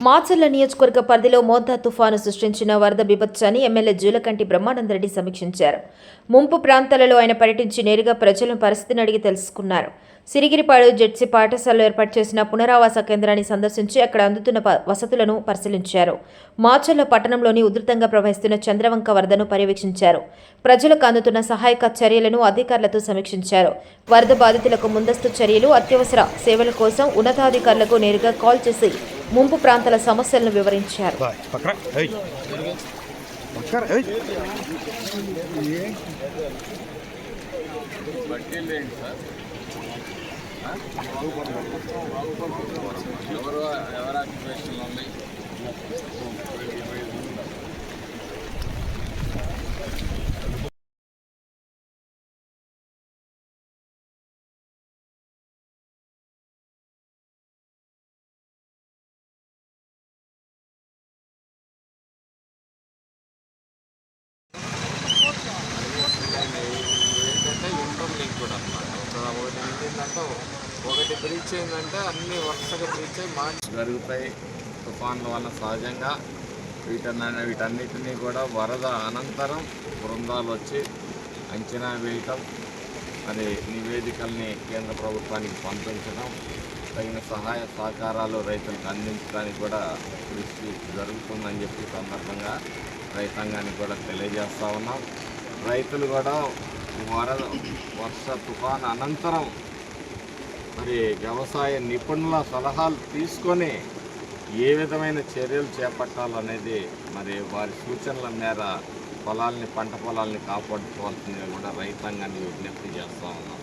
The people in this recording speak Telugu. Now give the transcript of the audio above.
మాచర్ల నియోజకవర్గ పరిధిలో మోంతా తుఫాను సృష్టించిన వరద బిభత్సాన్ని ఎమ్మెల్యే జూలకంటి బ్రహ్మానందరెడ్డి సమీక్షించారు. ముంపు ప్రాంతాలలో ఆయన పర్యటించి నేరుగా ప్రజల పరిస్థితిని అడిగి తెలుసుకున్నారు. సిరిగిరిపాడు జెడ్సీ పాఠశాలలో ఏర్పాటు చేసిన పునరావాస కేంద్రాన్ని సందర్శించి అక్కడ అందుతున్న వసతులను పరిశీలించారు. మాచర్ల పట్టణంలోని ఉధృతంగా ప్రవహిస్తున్న చంద్రవంక వరదను పర్యవేక్షించారు. ప్రజలకు అందుతున్న సహాయక చర్యలను అధికారులతో సమీక్షించారు. వరద బాధితులకు ముందస్తు చర్యలు అత్యవసర సేవల కోసం ఉన్నతాధికారులకు నేరుగా కాల్ చేసి ముంపు ప్రాంతాల సమస్యలను వివరించారు Vai, ఏంటంటే ఒకటి బ్రీచ్ అయిందంటే అన్ని వరుసగా బ్రీచ్ అయ్యి మార్చి జరుగుతాయి. తుఫాన్ల వల్ల సహజంగా వీటన్ని వీటన్నిటినీ కూడా వరద అనంతరం బృందాలు వచ్చి అంచనా వేయటం మరి నివేదికల్ని కేంద్ర ప్రభుత్వానికి పంపించడం తగిన సహాయ సహకారాలు రైతులకు అందించడానికి కూడా కృషి జరుగుతుందని చెప్పి సందర్భంగా రైతాంగానికి కూడా తెలియజేస్తా ఉన్నాం. రైతులు కూడా వరద వర్ష తుఫాన్ అనంతరం మరి వ్యవసాయ నిపుణుల సలహాలు తీసుకొని ఏ విధమైన చర్యలు చేపట్టాలనేది మరి వారి సూచనల మేర పొలాల్ని పంట పొలాల్ని కాపాడుకోవాల్సిందిగా కూడా రైతాంగాన్ని విజ్ఞప్తి చేస్తూ ఉన్నాం.